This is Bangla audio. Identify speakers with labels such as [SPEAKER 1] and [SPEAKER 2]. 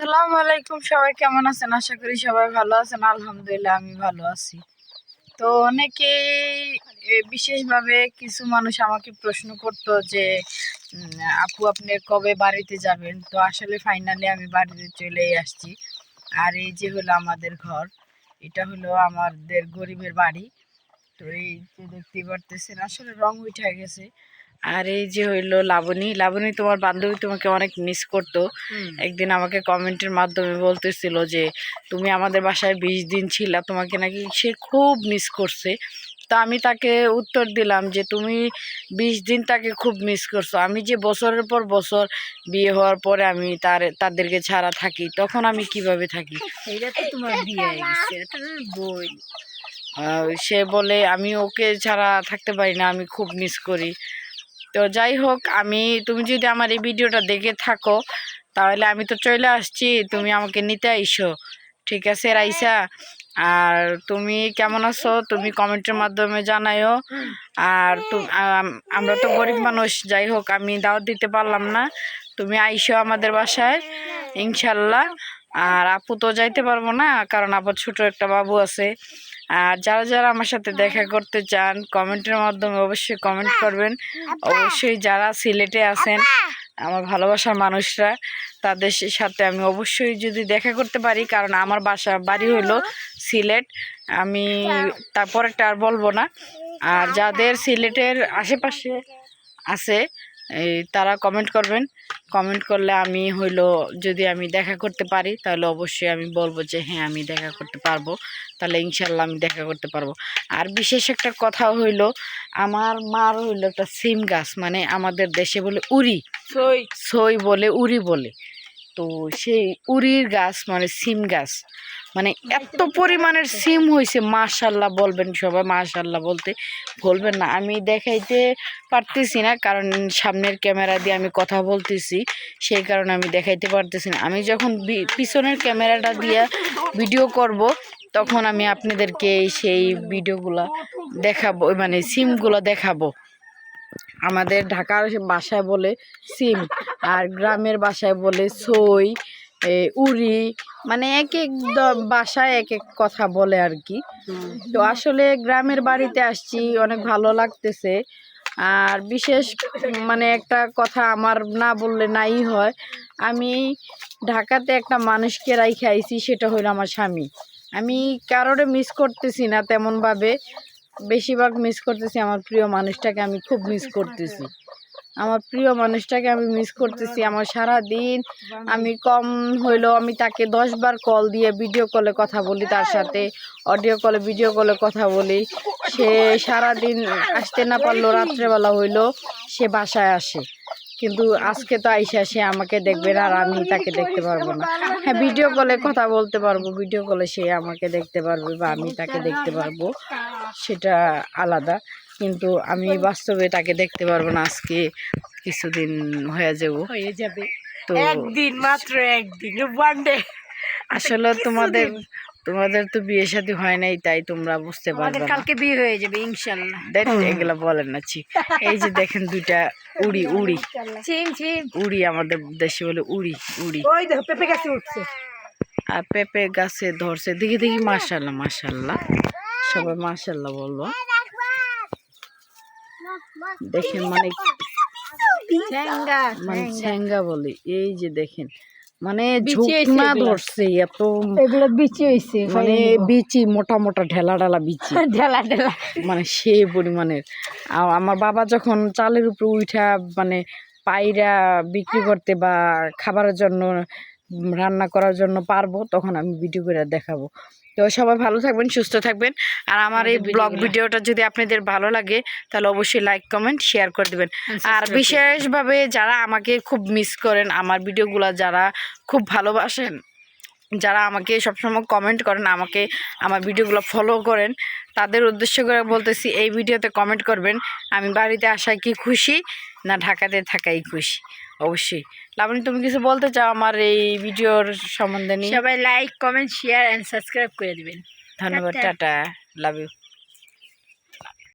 [SPEAKER 1] আসসালামু আলাইকুম, সবাই কেমন আছেন? আশা করি সবাই ভালো আছেন। আলহামদুলিল্লাহ, আমি ভালো আছি। তো অনেকেই বিশেষভাবে কিছু মানুষ আমাকে প্রশ্ন করতো যে আপু, আপনি কবে বাড়িতে যাবেন? তো আসলে ফাইনালি আমি বাড়িতে চলেই আসছি। আর এই যে হলো আমাদের ঘর, এটা হলো আমাদের গরিবের বাড়ি। তো এই যে দেখতেই পারতেছেন, আসলে রং উঠে গেছে। আর এই যে হইল লাবণী লাবণী তোমার বান্ধবী তোমাকে অনেক মিস করতো। একদিন আমাকে কমেন্টের মাধ্যমে বলতেছিল যে তুমি আমাদের বাসায় বিশ দিন ছিলা তোমাকে নাকি সে খুব মিস করছে। তো আমি তাকে উত্তর দিলাম যে তুমি বিশ দিন তাকে খুব মিস করছ। আমি যে বছরের পর বছর বিয়ে হওয়ার পরে আমি তার তাদেরকে ছাড়া থাকি তখন আমি কীভাবে থাকি?
[SPEAKER 2] এইটা তো তোমার বিয়ে হয়ে গেছে এটা বই।
[SPEAKER 1] সে বলে আমি ওকে ছাড়া থাকতে পারি না আমি খুব মিস করি। তো যাই হোক আমি তুমি যদি আমার এই ভিডিওটা দেখে থাকো তাহলে আমি তো চলে আসছি তুমি আমাকে নিতে আইসো। ঠিক আছে রাইসা? আর তুমি কেমন আছো? তুমি কমেন্টের মাধ্যমে জানাইও আর আমরা তো গরিব মানুষ যাই হোক আমি দাওয়াত দিতে পারলাম না। তুমি আইসো আমাদের বাসায় ইনশাল্লাহ। আর আপু তো যাইতে পারব না কারণ আবার ছোট একটা বাবু আছে। আর যারা যারা আমার সাথে দেখা করতে চান কমেন্টের মাধ্যমে অবশ্যই কমেন্ট করবেন। অবশ্যই যারা সিলেটে আছেন আমার ভালোবাসার মানুষরা তাদের সাথে আমি অবশ্যই যদি দেখা করতে পারি কারণ আমার বাসা বাড়ি হলো সিলেট। আমি তারপরেরটা আর বলব না। আর যাদের সিলেটের আশেপাশে আছে এই তারা কমেন্ট করবেন। কমেন্ট করলে আমি হইল যদি আমি দেখা করতে পারি তাহলে অবশ্যই আমি বলব যে হ্যাঁ আমি দেখা করতে পারব। তাহলে ইনশাল্লাহ আমি দেখা করতে পারব। আর বিশেষ একটা কথা হইল আমার মার হইল একটা সিম গাছ মানে আমাদের দেশে বলে উড়ি।
[SPEAKER 2] সই।
[SPEAKER 1] সই বলে উড়ি বলে। তো সেই উড়ির গাছ মানে সিম গাছ মানে এত পরিমাণের সিম হয়েছে মাশাল্লাহ বলবেন সবাই মাশাল্লাহ বলতে বলবেন না। আমি দেখাইতে পারতেছি না কারণ সামনের ক্যামেরা দিয়ে আমি কথা বলতেছি সেই কারণে আমি দেখাইতে পারতেছি না। আমি যখন পিছনের ক্যামেরাটা দিয়ে ভিডিও করব তখন আমি আপনাদেরকে সেই ভিডিওগুলো দেখাবো মানে সিমগুলো দেখাবো। আমাদের ঢাকার বাসায় বলে সিম আর গ্রামের বাসায় বলে সই উড়ি মানে এক এক বাসায় এক এক কথা বলে আর কি তো আসলে গ্রামের বাড়িতে আসছি, অনেক ভালো লাগতেছে। আর বিশেষ মানে একটা কথা আমার না বললে নাই হয়, আমি ঢাকাতে একটা মানুষকে রাইখে আইছি, সেটা হলো আমার স্বামী। আমি কারোরে মিস করতেছি না তেমনভাবে, বেশিরভাগ মিস করতেছি আমার প্রিয় মানুষটাকে আমি খুব মিস করতেছি। আমার প্রিয় মানুষটাকে আমি মিস করতেছি। আমার সারা দিন আমি কম হইলেও আমি তাকে দশবার কল দিয়ে ভিডিও কলে কথা বলি তার সাথে অডিও কলে ভিডিও কলে কথা বলি। সে সারা দিন আসতে না পারলেও রাত্রেবেলা হইলেও সে বাসায় আসে। কিন্তু আজকে তো আইসা সে আমাকে দেখবে না আর আমি তাকে দেখতে পারব না। হ্যাঁ ভিডিও কলে কথা বলতে পারব ভিডিও কলে সে আমাকে দেখতে পারবে বা আমি তাকে দেখতে পারব। সেটা আলাদা। কিন্তু আমি বাস্তবে তাকে দেখতে পারব না আজকে কিছুদিন হয়ে যাব।
[SPEAKER 2] হয়ে যাবে।
[SPEAKER 1] তো
[SPEAKER 2] একদিন মাত্র একদিন ওয়ান ডে
[SPEAKER 1] আসলে তোমাদের তোমাদের তো বিয়ে শাদী হয় নাই তাই তোমরা বুঝতে পারবে না।
[SPEAKER 2] কালকে বিয়ে হয়ে যাবে ইনশাল্লাহ।
[SPEAKER 1] দেখ এগুলা বলেন না ছি। এই যে দেখেন দুইটা উড়ি উড়ি।
[SPEAKER 2] চিম চিম
[SPEAKER 1] উড়ি আমাদের দেশে বলে উড়ি উড়ি।
[SPEAKER 2] ওই দেখো পেঁপে গাছে উঠছে।
[SPEAKER 1] আর পেঁপে গাছে ধরছে। দেখি দেখি মাশাল্লাহ মাশাল্লাহ। সবাই মাশাল্লাহ বলব। দেখেন মানে
[SPEAKER 2] ঠ্যাঙ্গা
[SPEAKER 1] মানে ছেঙ্গা বলে এই যে দেখেন মানে
[SPEAKER 2] বিচি হইছে
[SPEAKER 1] ঝুঁকনা। ধরছে এত
[SPEAKER 2] এগুলো বিচি হয়েছে
[SPEAKER 1] মানে বিচি মোটা মোটা ঢেলা ঢালা বিচি।
[SPEAKER 2] ঢেলা ঢেলা।
[SPEAKER 1] মানে সেই পরিমাণের। আর আমার বাবা যখন চালের উপরে উঠা মানে পায়রা বিক্রি করতে বা খাবারের জন্য রান্না করার জন্য পারব তখন আমি ভিডিও করে দেখাবো। তো সবাই ভালো থাকবেন সুস্থ থাকবেন। আর আমার এই ব্লগ ভিডিওটা যদি আপনাদের ভালো লাগে তাহলে অবশ্যই লাইক কমেন্ট শেয়ার করে দেবেন। আর বিশেষভাবে যারা আমাকে খুব মিস করেন আমার ভিডিওগুলো যারা খুব ভালোবাসেন যারা আমাকে সবসময় কমেন্ট করেন আমাকে আমার ভিডিওগুলো ফলো করেন তাদের উদ্দেশ্য করে বলতেছি এই ভিডিওতে কমেন্ট করবেন। আমি বাড়িতে আসায় কি খুশি না ঢাকাতে থাকাই খুশি? অবশ্যই। লাবণী তুমি কিছু বলতে চাও আমার এই ভিডিওর সম্বন্ধে নিয়ে?
[SPEAKER 2] সবাই like comment share and subscribe করে দিবেন।
[SPEAKER 1] ধন্যবাদ
[SPEAKER 2] টাটা।
[SPEAKER 1] টাটা। Love you